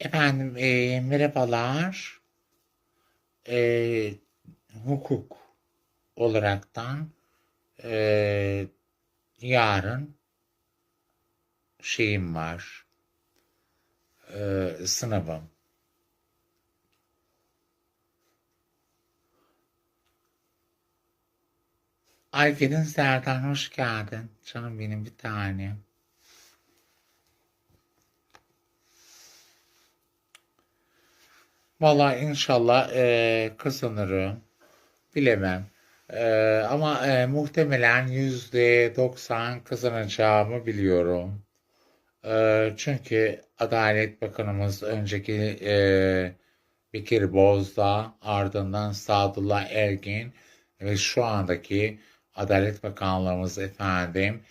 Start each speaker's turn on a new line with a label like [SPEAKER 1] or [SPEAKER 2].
[SPEAKER 1] Efendim, eee, merhabalar. Eee, hukuk olaraktan eee, yarın şeyim var, eee, sınavım. Aygelin Serdar hoş geldin. Canım benim bir tanem. Valla inşallah eee, kazanırım. Bilemem. Eee, ama eee, muhtemelen yüzde doksan kazanacağımı biliyorum. Eee, çünkü Adalet Bakanımız önceki eee Bekir Bozdağ, ardından Sadullah Ergin ve şu andaki Adalet Bakanlığımız efendim